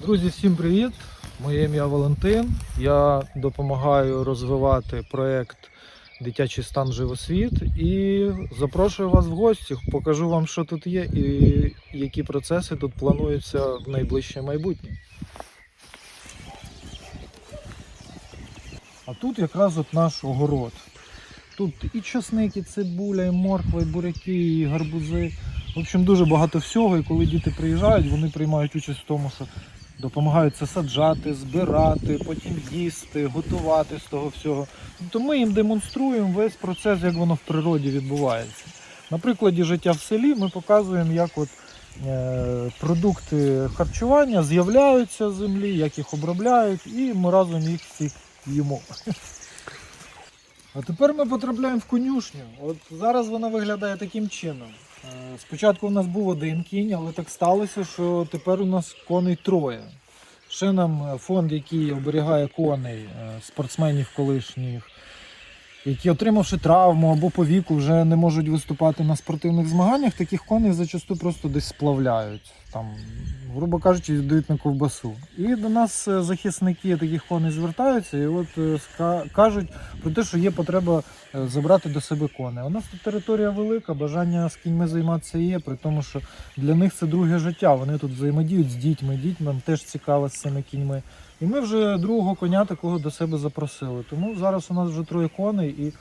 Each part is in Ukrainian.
Друзі, всім привіт! Моє ім'я Валентин. Я допомагаю розвивати проєкт Дитячий стан живосвіт і запрошую вас в гості. Покажу вам, що тут є і які процеси тут плануються в найближче майбутнє. А тут якраз от наш огород. Тут і часник, і цибуля, і морква, і буряки, і гарбузи. В общем, дуже багато всього. І коли діти приїжджають, вони приймають участь в тому, що допомагають це саджати, збирати, потім їсти, готувати з того всього. Тобто ми їм демонструємо весь процес, як воно в природі відбувається. На прикладі життя в селі ми показуємо, як от, е, продукти харчування з'являються з землі, як їх обробляють, і ми разом їх всіх їмо. А тепер ми потрапляємо в конюшню. От зараз вона виглядає таким чином. Е, Спочатку у нас був один кінь, але так сталося, що тепер у нас коней троє. Ще нам е, фонд, який оберігає коней, е, спортсменів колишніх, які, отримавши травму або по віку, вже не можуть виступати на спортивних змаганнях, таких коней зачасту просто десь сплавляють. Там, грубо кажучи, віддають на ковбасу. І до нас е, захисники таких коней звертаються і от е, кажуть про те, що є потреба е, забрати до себе коней. У нас тут територія велика, бажання з кіньми займатися є, при тому, що для них це друге життя. Вони тут взаємодіють з дітьми, дітьми теж цікаво з цими кіньми. І ми вже другого коня такого до себе запросили. Тому зараз у нас вже троє коней і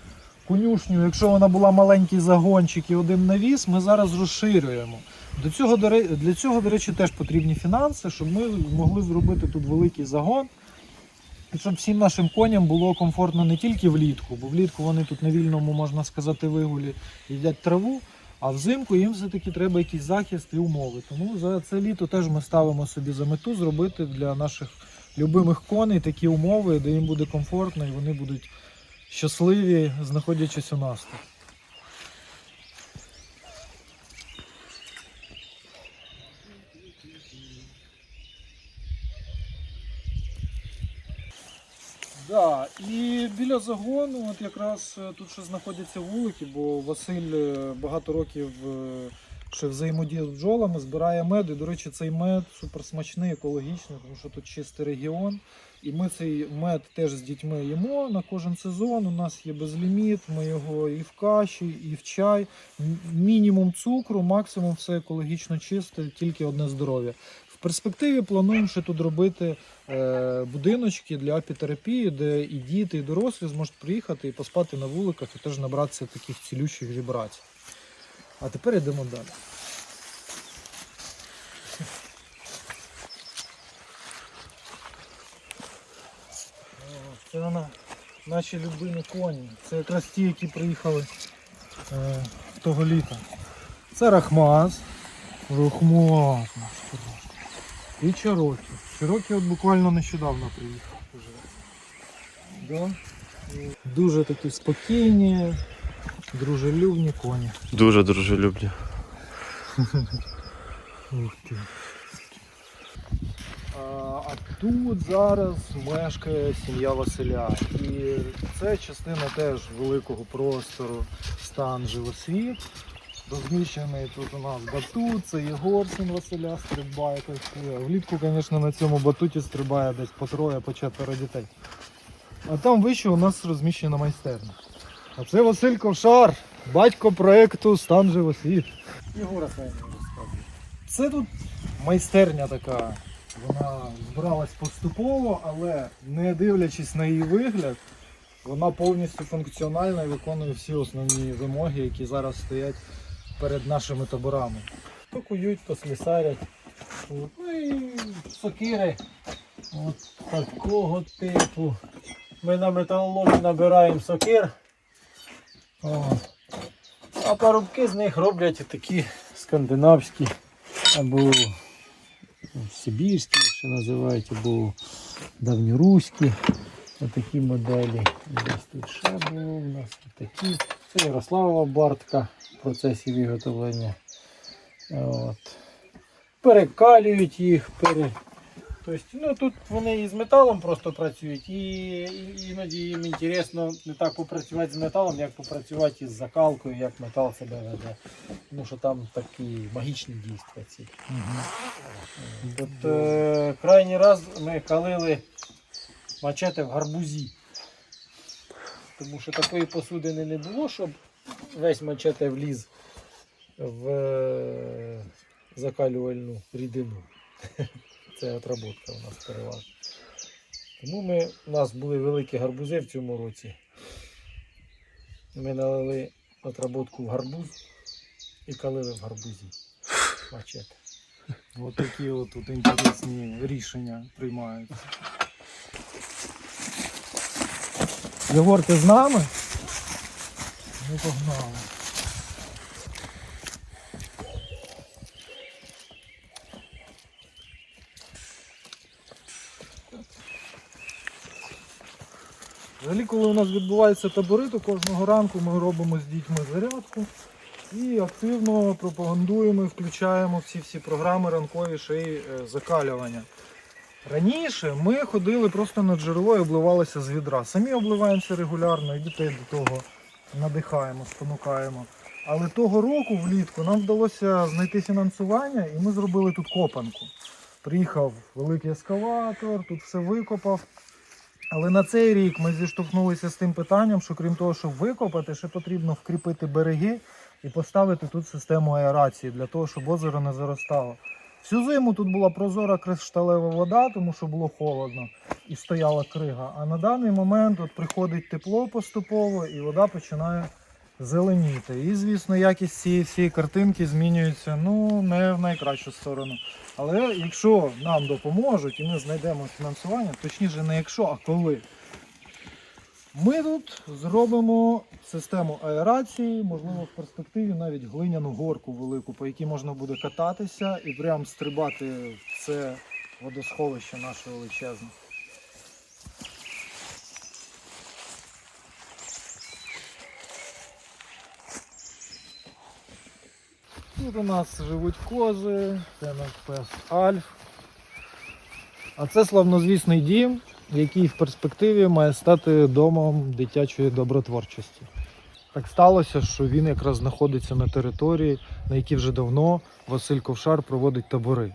конюшню, якщо вона була маленький загончик і один навіс, ми зараз розширюємо. До цього, для цього, до речі, теж потрібні фінанси, щоб ми могли зробити тут великий загон. І щоб всім нашим коням було комфортно не тільки влітку, бо влітку вони тут на вільному, можна сказати, вигулі їдять траву, а взимку їм все-таки треба якийсь захист і умови. Тому за це літо теж ми ставимо собі за мету зробити для наших любимих коней такі умови, де їм буде комфортно і вони будуть щасливі, знаходячись у нас тут. Да, і біля загону, от якраз е, тут ще знаходяться вулики, бо Василь е, багато років е, ще взаємодіє з бджолами, збирає мед. І, до речі, цей мед суперсмачний, екологічний, тому що тут чистий регіон. І ми цей мед теж з дітьми їмо на кожен сезон. У нас є безліміт, ми його і в каші, і в чай. Мінімум цукру, максимум все екологічно чисте, тільки одне здоров'я. В перспективі плануємо ще тут робити е, будиночки для апітерапії, де і діти, і дорослі зможуть приїхати і поспати на вуликах і теж набратися таких цілющих вібрацій. А тепер йдемо далі. Це вона, наші любимі коні. Це якраз ті, які приїхали е, того літа. Це Рахмаз. Рахмаз наш. І Чарокі. Чарокі от буквально нещодавно приїхав вже. Да? Дуже такі спокійні, дружелюбні коні. Дуже дружелюбні. Ух ти. А, тут зараз мешкає сім'я Василя. І це частина теж великого простору стан живосвіт. Розміщений тут у нас батут, це Єгор, син Василя, стрибає. Влітку, звісно, на цьому батуті стрибає десь по троє, по четверо дітей. А там вище у нас розміщена майстерня. А це Василь Ковшар, батько проєкту Стан живосвіт. Єгора хай розказує. Це тут майстерня така. Вона збиралась поступово, але не дивлячись на її вигляд, вона повністю функціональна і виконує всі основні вимоги, які зараз стоять перед нашими таборами. То кують, то слісарять. От. Ну і сокири. От такого типу. Ми на металоломі набираємо сокир, О, а парубки з них роблять такі скандинавські або сибірські, що називають, або давньоруські. Такі моделі. Десь тут ще було у нас такі. Це Ярославова бартка в процесі виготовлення. От. Перекалюють їх, пере, Тобто, ну тут вони і з металом просто працюють, і, і іноді їм інтересно не так попрацювати з металом, як попрацювати із закалкою, як метал себе веде. Тому що там такі магічні дійства ці. От, е, крайній раз ми калили мачете в гарбузі. Тому що такої посудини не було, щоб весь мачете вліз в е, закалювальну рідину. Це отработка у нас переважно. Тому ми, у нас були великі гарбузи в цьому році. Ми налили отработку в гарбуз і калили в гарбузі. Мачете. Ось такі от тут інтересні рішення приймаються. Єгор, ти з нами? Ми погнали. Взагалі, коли у нас відбуваються табори, то кожного ранку ми робимо з дітьми зарядку і активно пропагандуємо і включаємо всі всі програми ранкові й е, закалювання. Раніше ми ходили просто на джерело і обливалися з відра. Самі обливаємося регулярно і дітей до того надихаємо, спонукаємо. Але того року влітку нам вдалося знайти фінансування і ми зробили тут копанку. Приїхав великий ескаватор, тут все викопав. Але на цей рік ми зіштовхнулися з тим питанням, що крім того, щоб викопати, ще потрібно вкріпити береги і поставити тут систему аерації для того, щоб озеро не заростало. Всю зиму тут була прозора кришталева вода, тому що було холодно і стояла крига. А на даний момент от приходить тепло поступово і вода починає зеленіти. І, звісно, якість цієї всієї картинки змінюється ну, не в найкращу сторону. Але якщо нам допоможуть і ми знайдемо фінансування, точніше не якщо, а коли. Ми тут зробимо систему аерації, можливо, в перспективі навіть глиняну горку велику, по якій можна буде кататися і прям стрибати в це водосховище наше величезне. Тут у нас живуть кози, це наш пес Альф. А це славнозвісний дім, який в перспективі має стати домом дитячої добротворчості. Так сталося, що він якраз знаходиться на території, на якій вже давно Василь Ковшар проводить табори.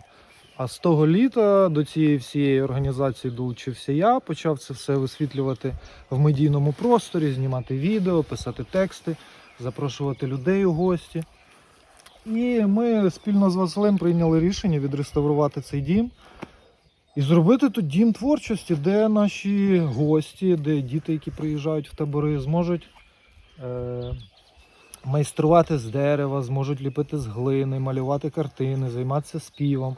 А з того літа до цієї всієї організації долучився я, почав це все висвітлювати в медійному просторі, знімати відео, писати тексти, запрошувати людей у гості. І ми спільно з Василем прийняли рішення відреставрувати цей дім і зробити тут дім творчості, де наші гості, де діти, які приїжджають в табори, зможуть е, майструвати з дерева, зможуть ліпити з глини, малювати картини, займатися співом.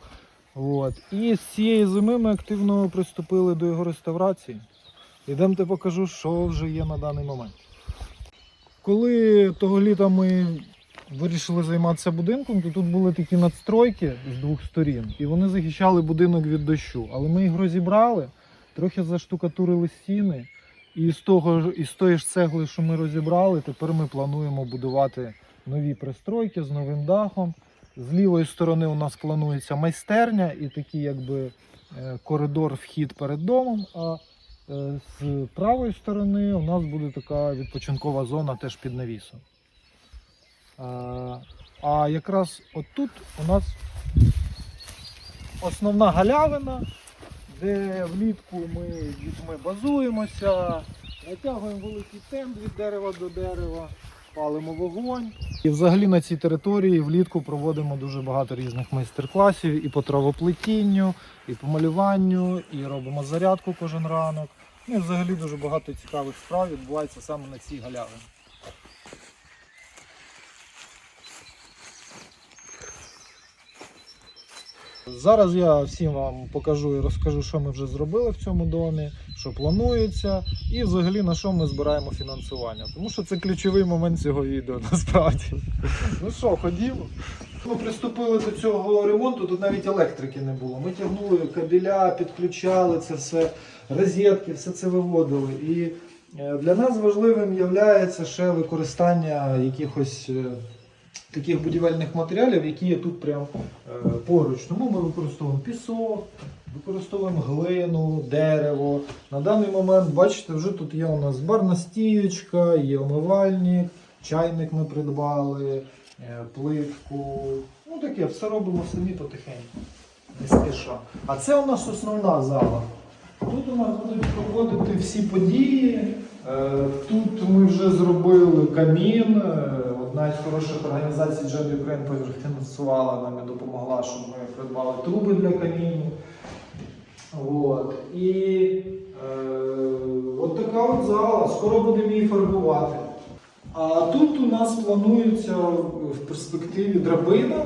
От. І з цієї зими ми активно приступили до його реставрації. Ідемте покажу, що вже є на даний момент. Коли того літа ми вирішили займатися будинком, то тут були такі надстройки з двох сторін, і вони захищали будинок від дощу. Але ми їх розібрали, трохи заштукатурили стіни. І з того ж із тої ж цегли, що ми розібрали, тепер ми плануємо будувати нові пристройки з новим дахом. З лівої сторони у нас планується майстерня і такий якби е, коридор вхід перед домом. А е, з правої сторони у нас буде така відпочинкова зона теж під навісом. А, а якраз отут у нас основна галявина, де влітку ми дітьми базуємося, натягуємо великий тент від дерева до дерева, палимо вогонь. І взагалі на цій території влітку проводимо дуже багато різних майстер-класів і по травоплетінню, і по малюванню, і робимо зарядку кожен ранок. Ну і взагалі дуже багато цікавих справ відбувається саме на цій галявині. Зараз я всім вам покажу і розкажу, що ми вже зробили в цьому домі, що планується, і взагалі на що ми збираємо фінансування. Тому що це ключовий момент цього відео насправді. Ну що, ходімо. Ми приступили до цього ремонту, тут навіть електрики не було. Ми тягнули кабеля, підключали це все, розетки, все це виводили. І е, для нас важливим є ще використання якихось. Таких будівельних матеріалів, які є тут прямо е, поруч. Тому ми використовуємо пісок, Використовуємо глину, дерево. На даний момент, бачите, вже тут є у нас барна стієчка, є омивальник, чайник ми придбали, е, плитку. Ну таке, все робимо самі потихеньку. Не спіша. А це у нас основна зала. Тут у нас будуть проходити всі події. Е, Тут ми вже зробили камін. Із хороших організацій Джебі Україн профінансувала нам і допомогла, щоб ми придбали труби для каміну. От. І е, от така от зала. Скоро будемо її фарбувати. А тут у нас планується в перспективі драбина.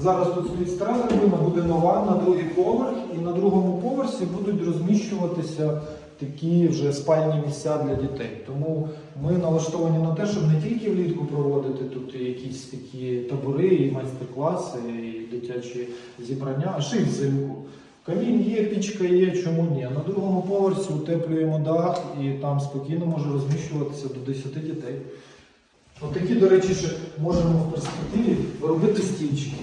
Зараз тут стоїть стара драбина, буде нова на другий поверх, і на другому поверсі будуть розміщуватися такі вже спальні місця для дітей. Тому ми налаштовані на те, щоб не тільки влітку проводити тут якісь такі табори, і майстер-класи, і дитячі зібрання, а ще й взимку. Камін є, пічка є, чому ні? На другому поверсі утеплюємо дах і там спокійно може розміщуватися до 10 дітей. Отакі, до речі, ще можемо в перспективі робити стільчики.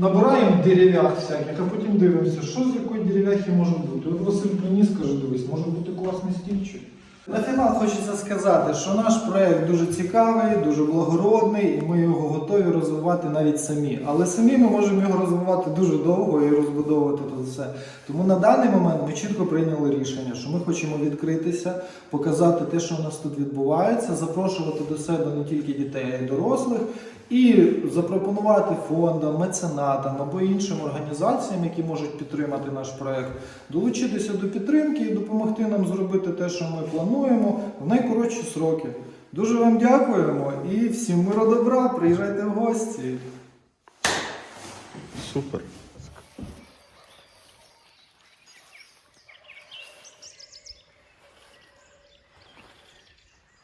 Набираємо дерев'ях всяких, а потім дивимося, що з якої дерев'яхи може бути. От Василь мені скаже, дивись, може бути класний стільчик. На фінал хочеться сказати, що наш проект дуже цікавий, дуже благородний, і ми його готові розвивати навіть самі. Але самі ми можемо його розвивати дуже довго і розбудовувати тут все. Тому на даний момент ми чітко прийняли рішення, що ми хочемо відкритися, показати те, що у нас тут відбувається, запрошувати до себе не тільки дітей, а й дорослих, і запропонувати фондам, меценатам або іншим організаціям, які можуть підтримати наш проект, долучитися до підтримки і допомогти нам зробити те, що ми плануємо в найкоротші сроки. Дуже вам дякуємо і всім миру добра. Приїжджайте в гості. Супер.